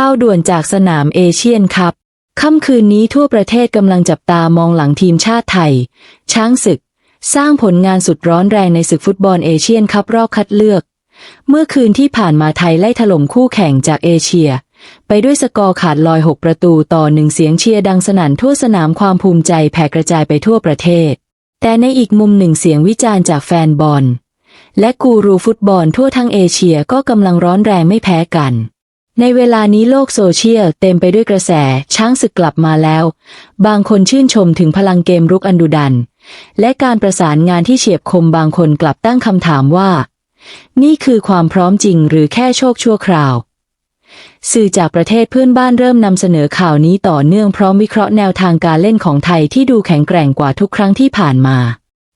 ข่าวด่วนจากสนามเอเชียนคัพค่ำคืนนี้ทั่วประเทศกำลังจับตามองหลังทีมชาติไทย ช้างศึก สร้างผลงานสุดร้อนแรงในศึกฟุตบอลเอเชียนคัพรอบคัดเลือก เมื่อคืนที่ผ่านมาไทยไล่ถล่มคู่แข่งจากเอเชีย ไปด้วยสกอร์ขาดลอย 6 ประตูต่อหนึ่งเสียงเชียร์ดังสนั่นทั่วสนามความภูมิใจแผ่กระจายไปทั่วประเทศ แต่ในอีกมุมหนึ่งเสียงวิจารณ์จากแฟนบอล และกูรูฟุตบอลทั่วทั้งเอเชียก็กำลังร้อนแรงไม่แพ้กัน ในเวลานี้โลกโซเชียลเต็มไปด้วยกระแสช้างศึกกลับมาแล้ว บางคนชื่นชมถึงพลังเกมรุกอันดุดัน และการประสานงานที่เฉียบคมบางคนกลับตั้งคำถามว่า นี่คือความพร้อมจริงหรือแค่โชคชั่วคราว สื่อจากประเทศเพื่อนบ้านเริ่มนำเสนอข่าวนี้ต่อเนื่องพร้อมวิเคราะห์แนวทางการเล่นของไทยที่ดูแข็งแกร่งกว่าทุกครั้งที่ผ่านมา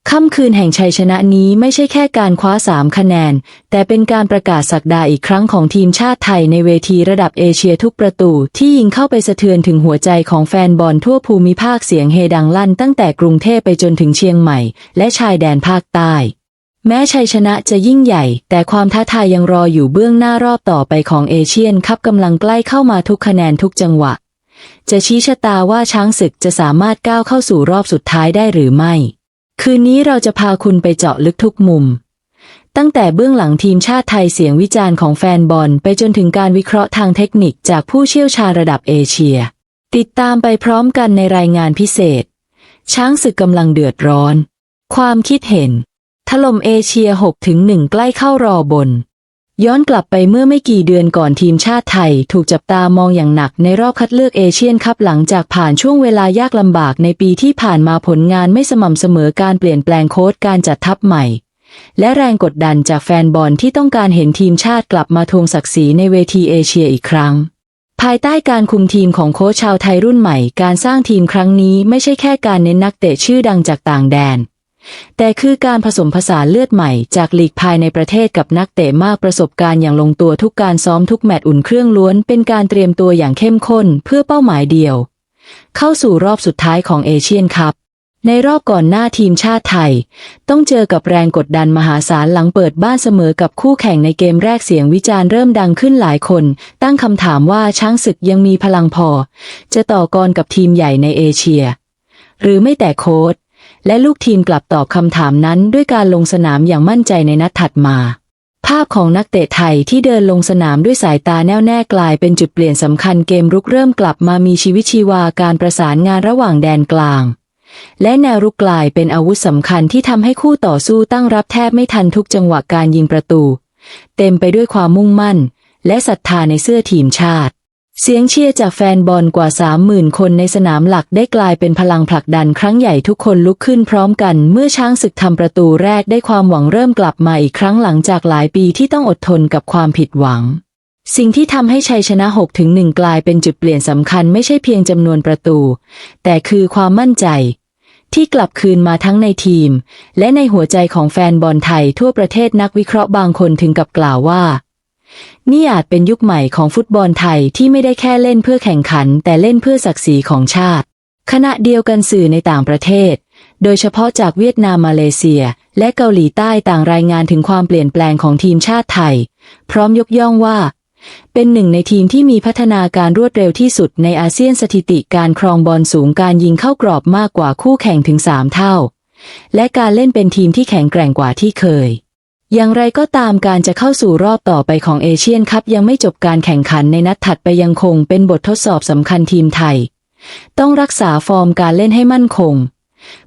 ค่ำคืนแห่งชัยชนะนี้ไม่ใช่แค่การคว้าสามคะแนน แต่เป็นการประกาศสักดาอีกครั้งของทีมชาติไทยในเวทีระดับเอเชียทุกประตูที่ยิงเข้าไปสะเทือนถึงหัวใจของแฟนบอลทั่วภูมิภาคเสียงเฮดังลั่นตั้งแต่กรุงเทพไปจนถึงเชียงใหม่ และชายแดนภาคใต้ แม้ชัยชนะจะยิ่งใหญ่ แต่ความท้าทายยังรออยู่เบื้องหน้ารอบต่อไปของเอเชียนคัพกำลังใกล้เข้ามาทุกคะแนนทุกจังหวะ จะชี้ชะตาว่าช้างศึกจะสามารถก้าวเข้าสู่รอบสุดท้ายได้หรือไม่ คืนนี้เราจะพาคุณไปเจาะลึกทุกมุม ตั้งแต่เบื้องหลังทีมชาติไทยเสียงวิจารณ์ของแฟนบอล ไปจนถึงการวิเคราะห์ทางเทคนิคจากผู้เชี่ยวชาญระดับเอเชีย ติดตามไปพร้อมกันในรายงานพิเศษ ช้างศึกกำลังเดือดร้อน ความคิดเห็น ถล่มเอเชีย6ถึง1ใกล้เข้ารอบน ย้อนกลับไปเมื่อไม่กี่เดือนก่อนทีมชาติไทย ถูกจับตามองอย่างหนักในรอบคัดเลือกเอเชียนคัพหลังจากผ่านช่วงเวลายากลำบากในปีที่ผ่านมาผลงานไม่สม่ำเสมอการเปลี่ยนแปลงโค้ชการจัดทัพใหม่ และแรงกดดันจากแฟนบอลที่ต้องการเห็นทีมชาติกลับมาทวงศักดิ์ศรีในเวทีเอเชียอีกครั้ง ภายใต้การคุมทีมของโค้ชชาวไทยรุ่นใหม่ การสร้างทีมครั้งนี้ไม่ใช่แค่การเน้นนักเตะชื่อดังจากต่างแดน แต่คือการผสมผสานเลือดใหม่จากลีกภายในประเทศกับนักเตะมากประสบการณ์อย่างลงตัวทุกการซ้อมทุกแมตช์อุ่นเครื่องล้วน เป็นการเตรียมตัวอย่างเข้มข้นเพื่อเป้าหมายเดียว เข้าสู่รอบสุดท้ายของเอเชียนคัพในรอบก่อนหน้าทีมชาติไทย ต้องเจอกับแรงกดดันมหาศาลหลังเปิดบ้านเสมอกับคู่แข่งในเกมแรกเสียงวิจารณ์เริ่มดังขึ้นหลายคน ตั้งคำถามว่าช้างศึกยังมีพลังพอ จะต่อกรกับทีมใหญ่ในเอเชีย หรือไม่แต่โค้ช และลูกทีมกลับตอบคำถามนั้นด้วยการลงสนามอย่างมั่นใจในนัดถัดมา ภาพของนักเตะไทยที่เดินลงสนามด้วยสายตาแน่วแน่กลายเป็นจุดเปลี่ยนสำคัญเกมรุกเริ่มกลับมามีชีวิตชีวาการประสานงานระหว่างแดนกลาง และแนวรุกกลายเป็นอาวุธสำคัญที่ทำให้คู่ต่อสู้ตั้งรับแทบไม่ทันทุกจังหวะการยิงประตู เต็มไปด้วยความมุ่งมั่น และศรัทธาในเสื้อทีมชาติ เสียงเชียร์จากแฟนบอลกว่า 30,000 คนในสนามหลักได้กลายเป็นพลังผลักดันครั้งใหญ่ทุกคนลุกขึ้นพร้อมกัน เมื่อช้างศึกทำประตูแรกได้ความหวังเริ่มกลับมาอีกครั้งหลังจากหลายปีที่ต้องอดทนกับความผิดหวัง สิ่งที่ทำให้ชัยชนะ6ถึง1กลายเป็นจุดเปลี่ยนสำคัญไม่ใช่เพียงจำนวนประตู แต่คือความมั่นใจ ที่กลับคืนมาทั้งในทีม และในหัวใจของแฟนบอลไทยทั่วประเทศนักวิเคราะห์บางคนถึงกับกล่าวว่า นี่อาจเป็นยุคใหม่ของฟุตบอลไทยที่ไม่ได้แค่เล่นเพื่อแข่งขัน แต่เล่นเพื่อศักดิ์ศรีของชาติ ขณะเดียวกันสื่อในต่างประเทศ โดยเฉพาะจากเวียดนามมาเลเซีย และเกาหลีใต้ต่างรายงานถึงความเปลี่ยนแปลงของทีมชาติไทย พร้อมยกย่องว่า เป็นหนึ่งในทีมที่มีพัฒนาการรวดเร็วที่สุดในอาเซียนสถิติการครองบอลสูงการยิงเข้ากรอบมากกว่าคู่แข่งถึง3เท่า และการเล่นเป็นทีมที่แข็งแกร่งกว่าที่เคย อย่างไรก็ตามการจะเข้าสู่รอบต่อไปของเอเชียนคัพยังไม่จบการแข่งขันในนัดถัดไปยังคงเป็นบททดสอบสำคัญทีมไทย ต้องรักษาฟอร์มการเล่นให้มั่นคง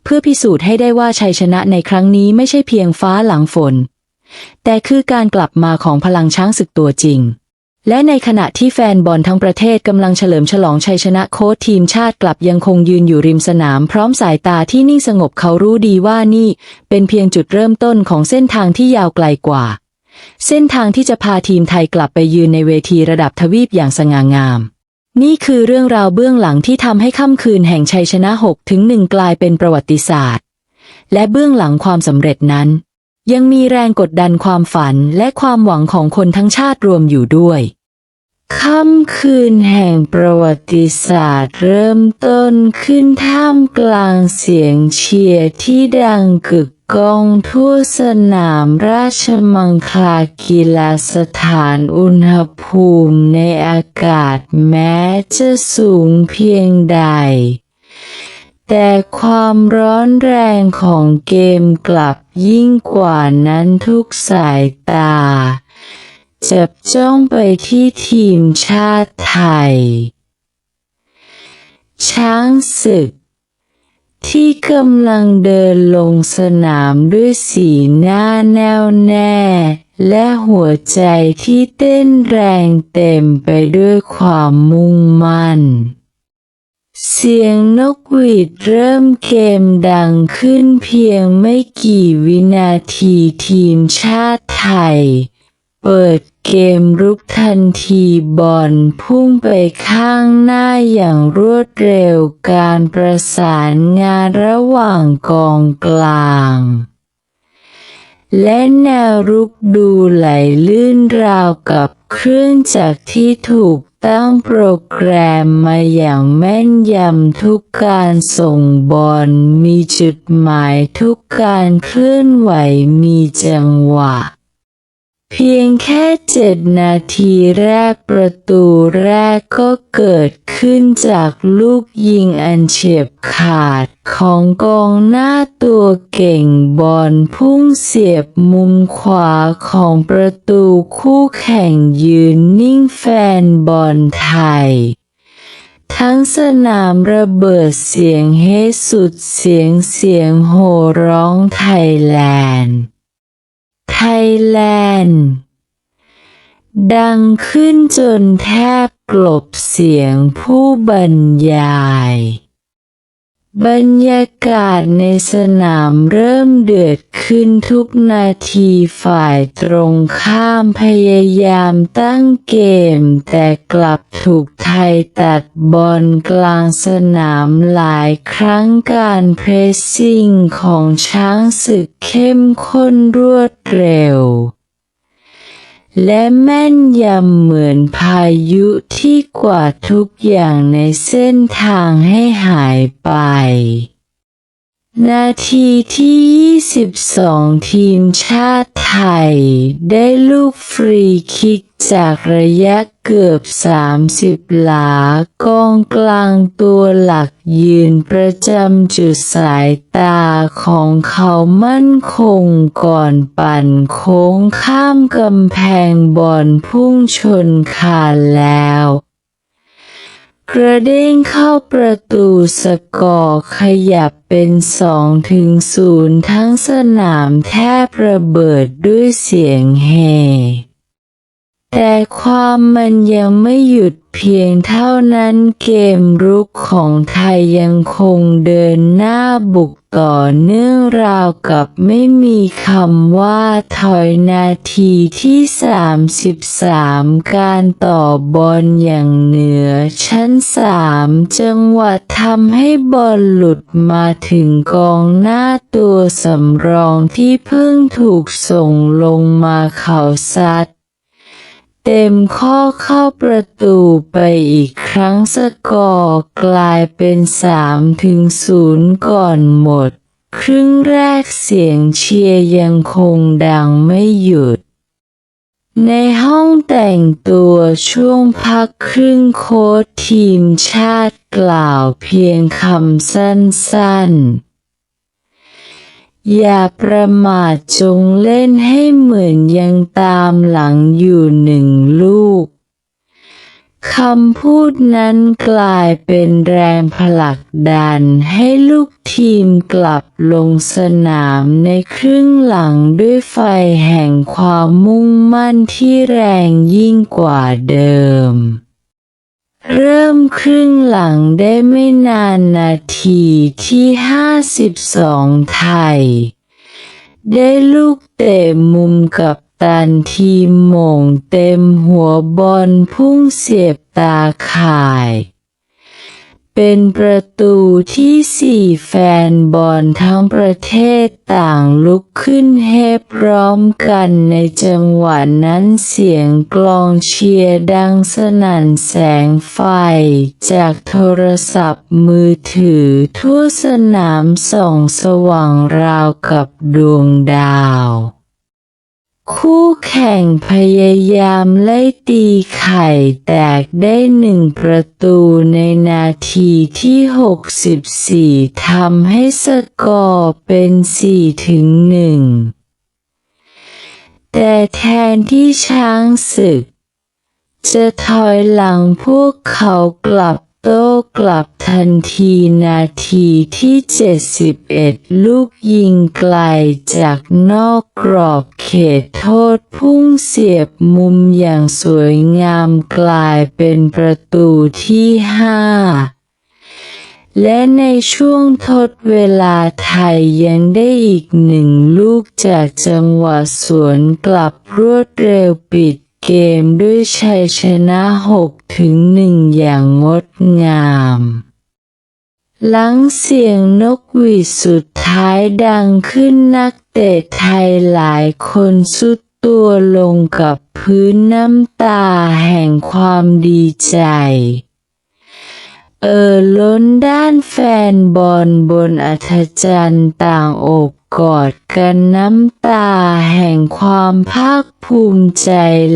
เพื่อพิสูจน์ให้ได้ว่าชัยชนะในครั้งนี้ไม่ใช่เพียงฟ้าหลังฝน แต่คือการกลับมาของพลังช้างศึกตัวจริง และในขณะที่แฟนบอลทั้งประเทศกำลังเฉลิมฉลองชัยชนะโค้ชทีมชาติกลับยังคงยืนอยู่ริมสนามพร้อมสายตาที่นิ่งสงบเขารู้ดีว่านี่ เป็นเพียงจุดเริ่มต้นของเส้นทางที่ยาวไกลกว่า เส้นทางที่จะพาทีมไทยกลับไปยืนในเวทีระดับทวีปอย่างสง่างาม นี่คือเรื่องราวเบื้องหลังที่ทำให้ค่ำคืนแห่งชัยชนะ6ถึง1กลายเป็นประวัติศาสตร์ และเบื้องหลังความสำเร็จนั้น ยังมีแรงกดดันความฝันและความหวังของคนทั้งชาติรวมอยู่ด้วย ค่ำคืนแห่งประวัติศาสตร์เริ่มต้นขึ้นท่ามกลางเสียงเชียร์ที่ดังกึกกองทั่วสนามราชมังคลากีฬาสถานอุณหภูมิในอากาศแม้จะสูงเพียงใด แต่ความร้อนแรงของเกมกลับยิ่งกว่านั้นทุกสายตา จับจ้องไปที่ทีมชาติไทย ช้างศึก ที่กำลังเดินลงสนามด้วยสีหน้าแน่วแน่ และหัวใจที่เต้นแรงเต็มไปด้วยความมุ่งมั่น เสียงนกหวีดเริ่มเกมดังขึ้นเพียงไม่กี่วินาทีทีมชาติไทย เปิดเกมรุกทันทีบอลพุ่งไปข้างหน้าอย่างรวดเร็วการประสานงานระหว่างกองกลาง และแนวรุกดูไหลลื่นราวกับเครื่องจักรที่ถูก ตั้งโปรแกรมมาอย่างแม่นยำทุกการส่งบอลมีจุดหมายทุกการเคลื่อนไหวมีจังหวะ เพียงแค่เจ็ดนาทีแรกประตูแรกก็เกิดขึ้นจากลูกยิงอันเฉียบขาดของกองหน้าตัวเก่งบอลพุ่งเสียบมุมขวาของประตูคู่แข่งยืนนิ่งแฟนบอลไทยทั้งสนามระเบิดเสียงเฮสุดเสียงเสียงโห่ร้องไทยแลนด์ แลนด์ ดังขึ้นจนแทบกลบเสียงผู้บรรยาย บรรยากาศในสนามเริ่มเดือดขึ้นทุกนาทีฝ่ายตรงข้ามพยายามตั้งเกม แต่กลับถูกไทยตัดบอลกลางสนามหลายครั้งการเพรสซิ่งของช้างศึกเข้มข้นรวดเร็ว และแม่นยำเหมือนพายุที่กวาดทุกอย่างในเส้นทางให้หายไป นาทีที่ 22 ทีมชาติไทย ได้ลูกฟรีคิก จากระยะเกือบ 30 หลากองกลางตัวหลักยืนประจำจุดสายตาของเขามั่นคงก่อนปั่นโค้งข้ามกำแพงบอลพุ่งชนคานแล้วกระเด้งเข้าประตูสกอร์ขยับเป็น2ถึง0ทั้งสนามแทบระเบิดด้วยเสียงเฮ แต่ความมันยังไม่หยุดเพียงเท่านั้นเกมรุกของไทยยังคงเดินหน้าบุกต่อเนื่องราวกับไม่มีคำว่าถอยนาทีที่ 33 การต่อบอลอย่างเหนือ ชั้น3จังหวะทำให้บอลหลุดมาถึงกองหน้าตัวสำรองที่เพิ่งถูกส่งลงมาเข่าซัด เต็มข้อเข้าประตูไปอีกครั้งสกอร์กลายเป็น3ถึง0ก่อนหมด ครึ่งแรกเสียงเชียร์ยังคงดังไม่หยุด ในห้องแต่งตัวช่วงพักครึ่งโค้ชทีมชาติกล่าวเพียงคำสั้นๆ อย่าประมาทจงเล่นให้เหมือนยังตามหลังอยู่หนึ่งลูก คำพูดนั้นกลายเป็นแรงผลักดันให้ลูกทีมกลับลงสนามในครึ่งหลังด้วยไฟแห่งความมุ่งมั่นที่แรงยิ่งกว่าเดิม เริ่มครึ่งหลังได้ไม่นานนาทีที่ 52 ไทย ได้ลูกเตะมุมกับตันทีมมงเต็มหัวบอลพุ่งเสียบตาข่าย เป็นประตูที่สี่แฟนบอลทั้งประเทศต่างลุกขึ้นเฮพร้อมกันในจังหวะนั้นเสียงกลองเชียร์ดังสนั่นแสงไฟ จากโทรศัพท์มือถือทั่วสนามส่องสว่างราวกับดวงดาว คู่แข่งพยายามไล่ตีไข่แตกได้หนึ่งประตูในนาทีที่ 64ทำให้สกอร์เป็น4ถึง1แต่แทนที่ช้างศึก จะถอยหลังพวกเขากลับ โต้กลับทันทีนาทีที่ 71 ลูกยิงไกลจากนอกกรอบเขตโทษพุ่งเสียบมุมอย่างสวยงามกลายเป็นประตูที่5และในช่วงทดเวลาไทยยังได้อีกหนึ่งลูกจากจังหวะสวนกลับรวดเร็วปิด เกมด้วยชัยชนะหกถึงหนึ่งอย่างงดงามหลังเสียงนกหวีดสุดท้ายดังขึ้นนักเตะไทยหลายคนสุดตัวลงกับพื้นน้ำตาแห่งความดีใจ เอ่อล้นด้านแฟนบอลบนอัธจันทร์ต่างโอบกอดกันน้ำตาแห่งความภาคภูมิใจ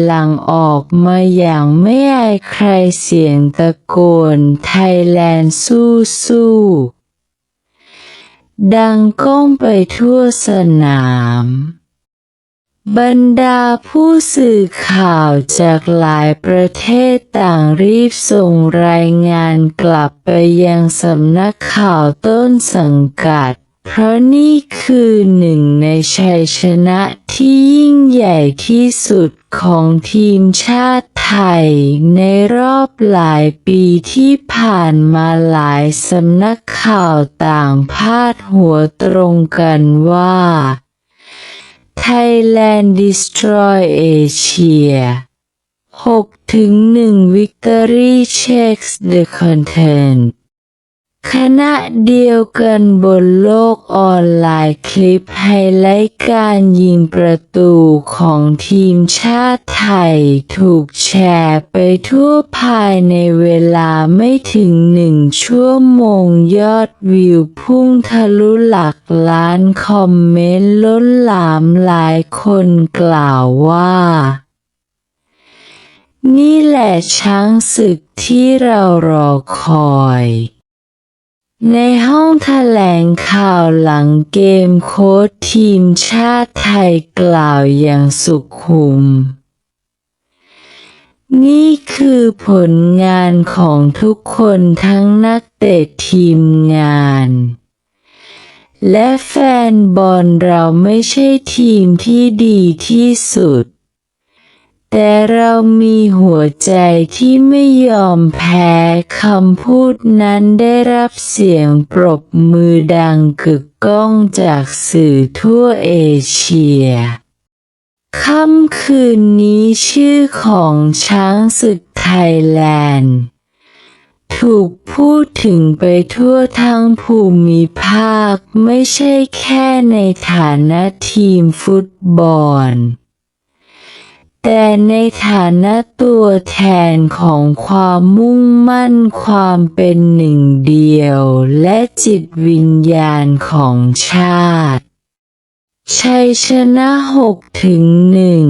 หลั่งออกมาอย่างไม่อายใครเสียงตะโกนไทยแลนด์สู้สู้ดังก้องไปทั่วสนาม บรรดาผู้สื่อข่าวจากหลายประเทศต่างรีบส่งรายงานกลับไปยังสำนักข่าวต้นสังกัด เพราะนี่คือหนึ่งในชัยชนะที่ยิ่งใหญ่ที่สุดของทีมชาติไทย ในรอบหลายปีที่ผ่านมาหลายสำนักข่าวต่างพาดหัวตรงกันว่า Thailand Destroy Asia 6-1 Victory checks the content ขณะเดียวกันบนโลกออนไลน์คลิปไฮไลท์การยิงประตูของทีมชาติไทย ถูกแชร์ไปทั่วภายในเวลาไม่ถึงหนึ่งชั่วโมงยอดวิวพุ่งทะลุหลักล้านคอมเมนต์ล้นหลามหลายคนกล่าวว่านี่แหละช้างศึกที่เรารอคอย ในห้องแถลงข่าวหลังเกมโค้ชทีมชาติไทยกล่าวอย่างสุขุม นี่คือผลงานของทุกคนทั้งนักเตะทีมงาน และแฟนบอลเราไม่ใช่ทีมที่ดีที่สุด แต่เรามีหัวใจที่ไม่ยอมแพ้คำพูดนั้นได้รับเสียงปรบมือดังกึกก้องจากสื่อทั่วเอเชีย ค่ำคืนนี้ชื่อของช้างศึกไทยแลนด์ ถูกพูดถึงไปทั่วทั้งภูมิภาคไม่ใช่แค่ในฐานะทีมฟุตบอล แต่ในฐานะตัวแทนของความมุ่งมั่นความเป็นหนึ่งเดียวและจิตวิญญาณของชาติ ชัยชนะหกถึงหนึ่ง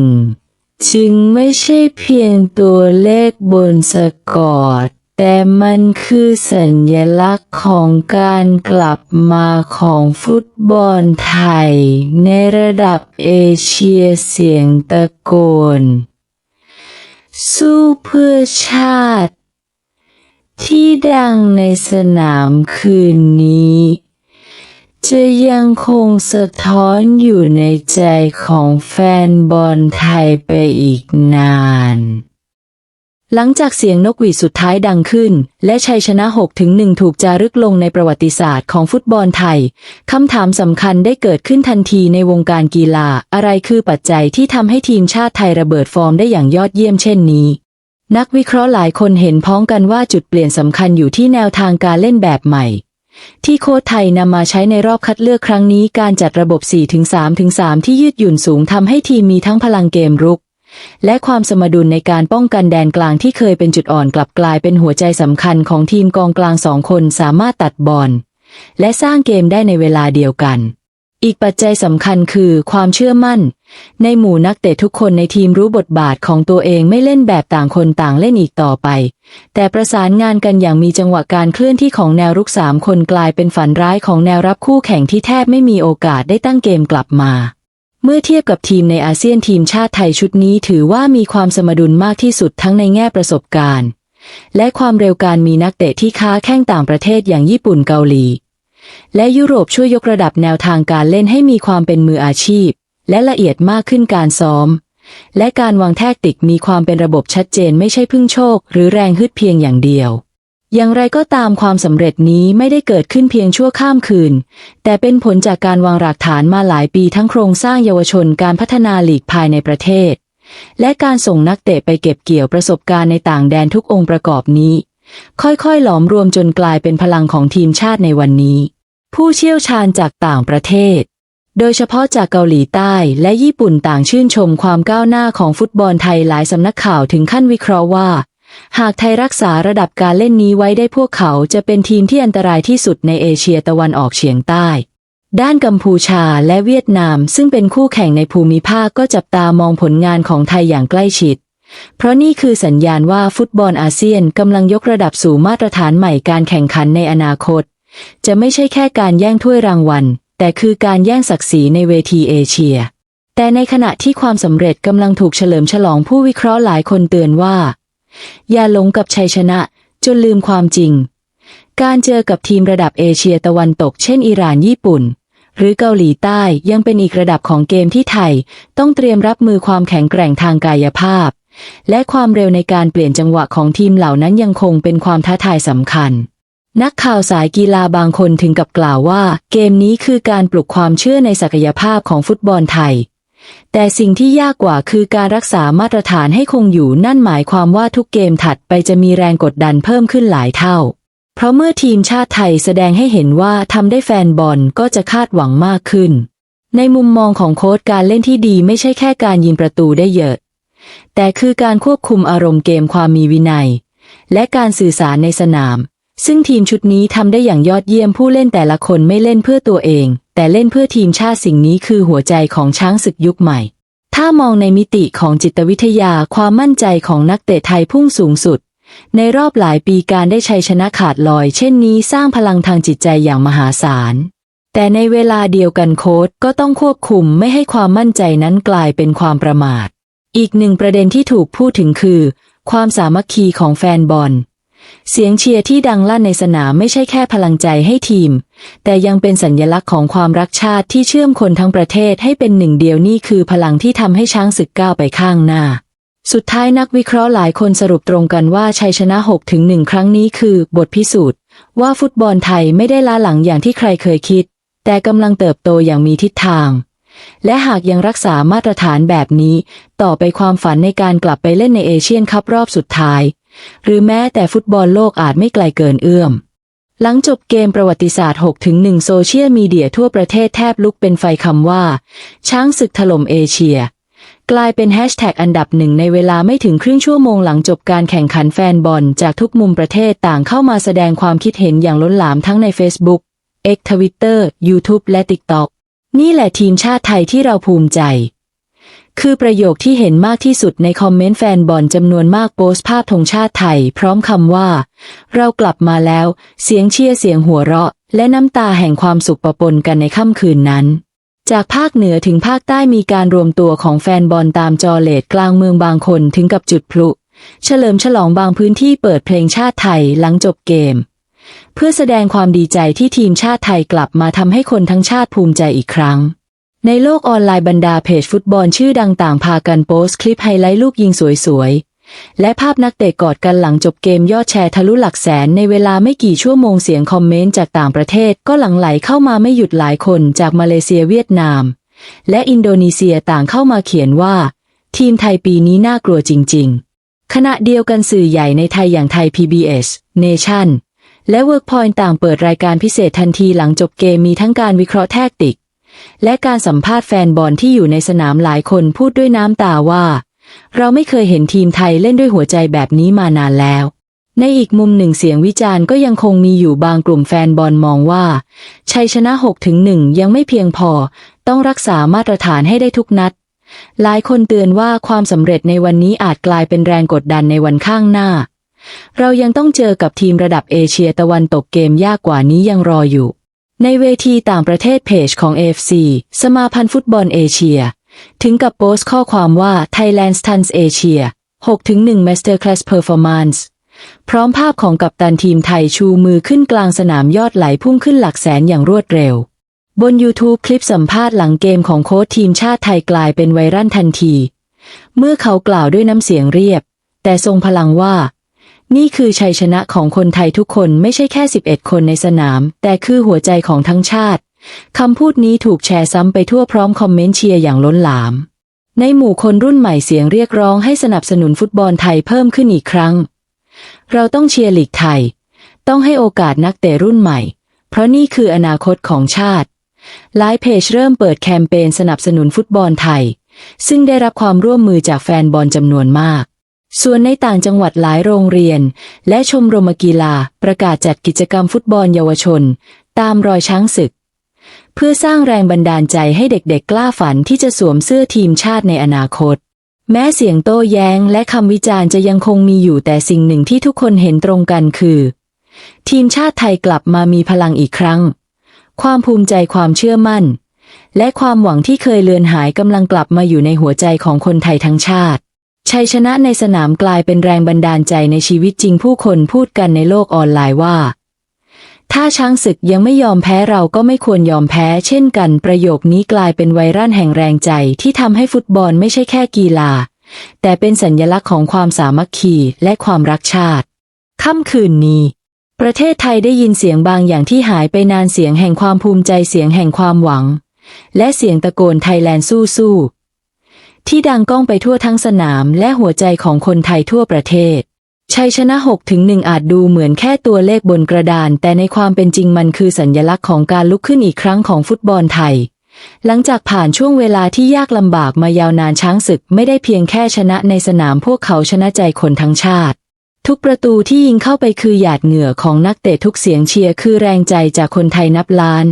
จึงไม่ใช่เพียงตัวเลขบนสกอร์ แต่มันคือสัญลักษณ์ของการกลับมาของฟุตบอลไทย ในระดับเอเชียเสียงตะโกน สู้เพื่อชาติ ที่ดังในสนามคืนนี้ จะยังคงสะท้อนอยู่ในใจของแฟนบอลไทยไปอีกนาน หลังจากเสียงนกหวีดสุดท้ายดังขึ้น และชัยชนะ6ถึง1ถูกจารึกลงในประวัติศาสตร์ของฟุตบอลไทย คำถามสำคัญได้เกิดขึ้นทันทีในวงการกีฬา อะไรคือปัจจัยที่ทำให้ทีมชาติไทยระเบิดฟอร์มได้อย่างยอดเยี่ยมเช่นนี้ นักวิเคราะห์หลายคนเห็นพ้องกันว่าจุดเปลี่ยนสำคัญอยู่ที่แนวทางการเล่นแบบใหม่ ที่โค้ชไทยนำมาใช้ในรอบคัดเลือกครั้งนี้การจัดระบบ 4-3-3 ที่ยืดหยุ่นสูงทำให้ทีมมีทั้งพลังเกมรุก และความสมดุลในการป้องกันแดนกลางที่เคยเป็นจุดอ่อนกลับกลายเป็นหัวใจสำคัญของทีมกองกลางสองคนสามารถตัดบอลและสร้างเกมได้ในเวลาเดียวกัน อีกปัจจัยสำคัญคือความเชื่อมั่น ในหมู่นักเตะทุกคนในทีมรู้บทบาทของตัวเองไม่เล่นแบบต่างคนต่างเล่นอีกต่อไป แต่ประสานงานกันอย่างมีจังหวะการเคลื่อนที่ของแนวรุกสามคนกลายเป็นฝันร้ายของแนวรับคู่แข่งที่แทบไม่มีโอกาสได้ตั้งเกมกลับมา เมื่อเทียบกับทีมในอาเซียนทีมชาติไทยชุดนี้ถือว่ามีความสมดุลมากที่สุดทั้งในแง่ประสบการณ์ และความเร็วการมีนักเตะที่ค้าแข้งต่างประเทศอย่างญี่ปุ่นเกาหลี และยุโรปช่วยยกระดับแนวทางการเล่นให้มีความเป็นมืออาชีพ และละเอียดมากขึ้นการซ้อม และการวางแทคติกมีความเป็นระบบชัดเจนไม่ใช่พึ่งโชค หรือแรงฮึดเพียงอย่างเดียว อย่างไรก็ตามความสำเร็จนี้ไม่ได้เกิดขึ้นเพียงชั่วข้ามคืน แต่เป็นผลจากการวางรากฐานมาหลายปีทั้งโครงสร้างเยาวชนการพัฒนาหลีกภายในประเทศ และการส่งนักเตะไปเก็บเกี่ยวประสบการณ์ในต่างแดนทุกองค์ประกอบนี้ ค่อยๆ หลอมรวมจนกลายเป็นพลังของทีมชาติในวันนี้ ผู้เชี่ยวชาญจากต่างประเทศ โดยเฉพาะจากเกาหลีใต้และญี่ปุ่นต่างชื่นชมความก้าวหน้าของฟุตบอลไทยหลายสำนักข่าวถึงขั้นวิเคราะห์ว่า หากไทยรักษาระดับการเล่นนี้ไว้ได้พวกเขาจะเป็นทีมที่อันตรายที่สุดในเอเชียตะวันออกเฉียงใต้ ด้านกัมพูชาและเวียดนาม ซึ่งเป็นคู่แข่งในภูมิภาคก็จับตามองผลงานของไทยอย่างใกล้ชิด เพราะนี่คือสัญญาณว่าฟุตบอลอาเซียนกำลังยกระดับสู่มาตรฐานใหม่การแข่งขันในอนาคต จะไม่ใช่แค่การแย่งถ้วยรางวัล แต่คือการแย่งศักดิ์ศรีในเวทีเอเชียแต่ในขณะที่ความสำเร็จกำลังถูกเฉลิมฉลองผู้วิเคราะห์หลายคนเตือนว่า อย่าหลงกับชัยชนะ จนลืมความจริง การเจอกับทีมระดับเอเชียตะวันตกเช่นอิหร่านญี่ปุ่น หรือเกาหลีใต้ยังเป็นอีกระดับของเกมที่ไทย ต้องเตรียมรับมือความแข็งแกร่งทางกายภาพ และความเร็วในการเปลี่ยนจังหวะของทีมเหล่านั้นยังคงเป็นความท้าทายสำคัญนักข่าวสายกีฬาบางคนถึงกับกล่าวว่า เกมนี้คือการปลุกความเชื่อในศักยภาพของฟุตบอลไทย แต่สิ่งที่ยากกว่าคือการรักษามาตรฐานให้คงอยู่นั่นหมายความว่าทุกเกมถัดไปจะมีแรงกดดันเพิ่มขึ้นหลายเท่า เพราะเมื่อทีมชาติไทยแสดงให้เห็นว่าทำได้แฟนบอลก็จะคาดหวังมากขึ้น ในมุมมองของโค้ชการเล่นที่ดีไม่ใช่แค่การยิงประตูได้เยอะ แต่คือการควบคุมอารมณ์เกมความมีวินัย และการสื่อสารในสนาม ซึ่งทีมชุดนี้ทำได้อย่างยอดเยี่ยมผู้เล่นแต่ละคนไม่เล่นเพื่อตัวเอง แต่เล่นเพื่อทีมชาติสิ่งนี้คือหัวใจของช้างศึกยุคใหม่ ถ้ามองในมิติของจิตวิทยาความมั่นใจของนักเตะไทยพุ่งสูงสุด ในรอบหลายปีการได้ชัยชนะขาดลอย เช่นนี้สร้างพลังทางจิตใจอย่างมหาศาล แต่ในเวลาเดียวกันโค้ชก็ต้องควบคุมไม่ให้ความมั่นใจนั้นกลายเป็นความประมาท อีกหนึ่งประเด็นที่ถูกพูดถึงคือ ความสามัคคีของแฟนบอล เสียงเชียร์ที่ดังลั่นในสนามไม่ใช่แค่พลังใจให้ทีม แต่ยังเป็นสัญญลักษณ์ของความรักชาติที่เชื่อมคนทั้งประเทศให้เป็นหนึ่งเดียวนี่คือพลังที่ทำให้ช้างศึกก้าวไปข้างหน้า สุดท้ายนักวิเคราะห์หลายคนสรุปตรงกันว่าชัยชนะ6ถึง1ครั้งนี้คือบทพิสูจน์ ว่าฟุตบอลไทยไม่ได้ล้าหลังอย่างที่ใครเคยคิด แต่กำลังเติบโตอย่างมีทิศทางและหากยังรักษามาตรฐานแบบนี้ ต่อไปความฝันในการกลับไปเล่นในเอเชียนคัพรอบสุดท้าย หรือแม้แต่ฟุตบอลโลกอาจไม่ไกลเกินเอื้อม หลังจบเกมประวัติศาสตร์6ถึง1โซเชียลมีเดียทั่วประเทศแทบลุกเป็นไฟคำว่า ช้างศึกถล่มเอเชีย กลายเป็นแฮชแท็กอันดับหนึ่งในเวลาไม่ถึงครึ่งชั่วโมงหลังจบการแข่งขันแฟนบอลจากทุกมุมประเทศต่างเข้ามาแสดงความคิดเห็นอย่างล้นหลามทั้งใน Facebook X Twitter YouTube และ TikTok นี่แหละทีมชาติไทยที่เราภูมิใจ คือประโยคที่เห็นมากที่สุดในคอมเมนต์แฟนบอลจำนวนมากโพสต์ภาพธงชาติไทย พร้อมคำว่า เรากลับมาแล้ว เสียงเชียร์เสียงหัวเราะ และน้ำตาแห่งความสุขปะปนกันในค่ำคืนนั้น จากภาคเหนือถึงภาคใต้มีการรวมตัวของแฟนบอลตามจอเลดกลางเมืองบางคนถึงกับจุดพลุ เฉลิมฉลองบางพื้นที่เปิดเพลงชาติไทยหลังจบเกม เพื่อแสดงความดีใจที่ทีมชาติไทยกลับมาทำให้คนทั้งชาติภูมิใจอีกครั้ง ในโลกออนไลน์บรรดาเพจฟุตบอลชื่อดังต่างพากันโพสต์คลิปไฮไลท์ลูกยิงสวยๆ และภาพนักเตะกอดกันหลังจบเกมยอดแชร์ทะลุหลักแสนในเวลาไม่กี่ชั่วโมงเสียงคอมเมนต์จากต่างประเทศก็หลั่งไหลเข้ามาไม่หยุดหลายคนจากมาเลเซียเวียดนาม และอินโดนีเซียต่างเข้ามาเขียนว่า ทีมไทยปีนี้น่ากลัวจริง ๆ ขณะเดียวกันสื่อใหญ่ในไทยอย่างไทย PBS Nation และ Workpoint ต่างเปิดรายการพิเศษทันทีหลังจบเกมมีทั้งการวิเคราะห์แทคติก และการสัมภาษณ์แฟนบอลที่อยู่ในสนามหลายคนพูดด้วยน้ำตาว่า เราไม่เคยเห็นทีมไทยเล่นด้วยหัวใจแบบนี้มานานแล้วในอีกมุมหนึ่งเสียงวิจารณ์ก็ยังคงมีอยู่บางกลุ่มแฟนบอลมองว่า ชัยชนะ6ถึง1ยังไม่เพียงพอ ต้องรักษามาตรฐานให้ได้ทุกนัด หลายคนเตือนว่าความสำเร็จในวันนี้อาจกลายเป็นแรงกดดันในวันข้างหน้า เรายังต้องเจอกับทีมระดับเอเชียตะวันตกเกมยากกว่านี้ยังรออยู่ ในเวทีต่างประเทศเพจของ AFC สมาพันธ์ฟุตบอลเอเชีย ถึงกับโพสต์ข้อความว่า Thailand Stuns Asia 6-1 Masterclass Performance พร้อมภาพของกัปตันทีมไทยชูมือขึ้นกลางสนามยอดไหลพุ่งขึ้นหลักแสนอย่างรวดเร็ว บน YouTube คลิปสัมภาษณ์หลังเกมของโค้ชทีมชาติไทยกลายเป็นไวรัลทันที เมื่อเขากล่าวด้วยน้ำเสียงเรียบ แต่ทรงพลังว่า นี่คือชัยชนะของคนไทยทุกคนไม่ใช่แค่ 11 คนในสนาม แต่คือหัวใจของทั้งชาติ คำพูดนี้ถูกแชร์ซ้ำไปทั่วพร้อมคอมเมนต์เชียร์อย่างล้นหลาม ในหมู่คนรุ่นใหม่เสียงเรียกร้องให้สนับสนุนฟุตบอลไทยเพิ่มขึ้นอีกครั้ง เราต้องเชียร์ลีกไทย ต้องให้โอกาสนักเตะรุ่นใหม่ เพราะนี่คืออนาคตของชาติหลายเพจเริ่มเปิดแคมเปญสนับสนุนฟุตบอลไทย ซึ่งได้รับความร่วมมือจากแฟนบอลจำนวนมาก ส่วนในต่างจังหวัดหลายโรงเรียน และชมรมกีฬาประกาศจัดกิจกรรมฟุตบอลเยาวชน ตามรอยช้างศึก เพื่อสร้างแรงบันดาลใจให้เด็กๆกล้าฝันที่จะสวมเสื้อทีมชาติในอนาคต แม้เสียงโต้แย้งและคำวิจารณ์จะยังคงมีอยู่แต่สิ่งหนึ่งที่ทุกคนเห็นตรงกันคือ ทีมชาติไทยกลับมามีพลังอีกครั้ง ความภูมิใจความเชื่อมั่น และความหวังที่เคยเลือนหายกำลังกลับมาอยู่ในหัวใจของคนไทยทั้งชาติ ชัยชนะในสนามกลายเป็นแรงบันดาลใจในชีวิตจริงผู้คนพูดกันในโลกออนไลน์ว่า ถ้าช้างศึกยังไม่ยอมแพ้เราก็ไม่ควรยอมแพ้ เช่นกันประโยคนี้กลายเป็นไวรัลแห่งแรงใจที่ทำให้ฟุตบอลไม่ใช่แค่กีฬา แต่เป็นสัญลักษณ์ของความสามัคคีและความรักชาติ ค่ำคืนนี้ ประเทศไทยได้ยินเสียงบางอย่างที่หายไปนานเสียงแห่งความภูมิใจเสียงแห่งความหวัง และเสียงตะโกนไทยแลนด์สู้สู้ๆ ที่ดังก้องไปทั่วทั้งสนามและหัวใจของคนไทยทั่วประเทศ ชัยชนะ 6 ถึง 1 อาจดูเหมือนแค่ตัวเลขบนกระดาน แต่ในความเป็นจริงมันคือสัญญลักษณ์ของการลุกขึ้นอีกครั้งของฟุตบอลไทย หลังจากผ่านช่วงเวลาที่ยากลำบากมายาวนานช้างศึกไม่ได้เพียงแค่ชนะในสนามพวกเขาชนะใจคนทั้งชาติ ทุกประตูที่ยิงเข้าไปคือหยาดเหงื่อของนักเตะทุกเสียงเชียร์คือแรงใจจากคนไทยนับล้าน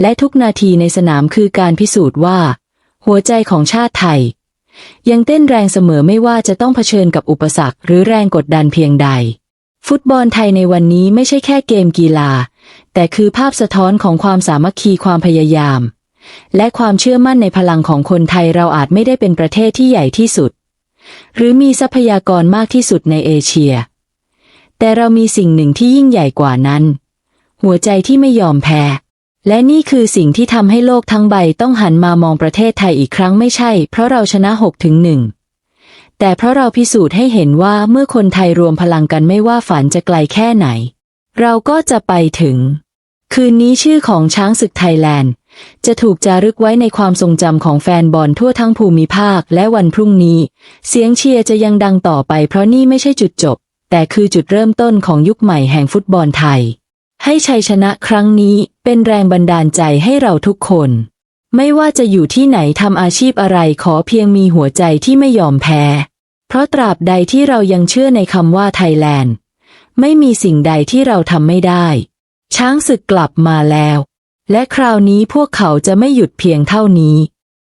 และทุกนาทีในสนามคือการพิสูจน์ว่า หัวใจของชาติไทย ยังเต้นแรงเสมอไม่ว่าจะต้องเผชิญกับอุปสรรค หรือแรงกดดันเพียงใด ฟุตบอลไทยในวันนี้ไม่ใช่แค่เกมกีฬา แต่คือภาพสะท้อนของความสามัคคีความพยายาม และความเชื่อมั่นในพลังของคนไทยเราอาจไม่ได้เป็นประเทศที่ใหญ่ที่สุด หรือมีทรัพยากรมากที่สุดในเอเชีย แต่เรามีสิ่งหนึ่งที่ยิ่งใหญ่กว่านั้น หัวใจที่ไม่ยอมแพ้ และนี่คือสิ่งที่ทำให้โลกทั้งใบต้องหันมามองประเทศไทยอีกครั้งไม่ใช่ เพราะเราชนะ6ถึง1แต่เพราะเราพิสูจน์ให้เห็นว่าเมื่อคนไทยรวมพลังกันไม่ว่าฝันจะไกลแค่ไหน เราก็จะไปถึง คืนนี้ชื่อของช้างศึกไทยแลนด์ จะถูกจารึกไว้ในความทรงจำของแฟนบอลทั่วทั้งภูมิภาคและวันพรุ่งนี้ เสียงเชียร์จะยังดังต่อไปเพราะนี่ไม่ใช่จุดจบ แต่คือจุดเริ่มต้นของยุคใหม่แห่งฟุตบอลไทย ให้ชัยชนะครั้งนี้ เป็นแรงบันดาลใจให้เราทุกคน ไม่ว่าจะอยู่ที่ไหนทำอาชีพอะไรขอเพียงมีหัวใจที่ไม่ยอมแพ้ เพราะตราบใดที่เรายังเชื่อในคำว่าไทยแลนด์ ไม่มีสิ่งใดที่เราทำไม่ได้ ช้างศึกกลับมาแล้ว และคราวนี้พวกเขาจะไม่หยุดเพียงเท่านี้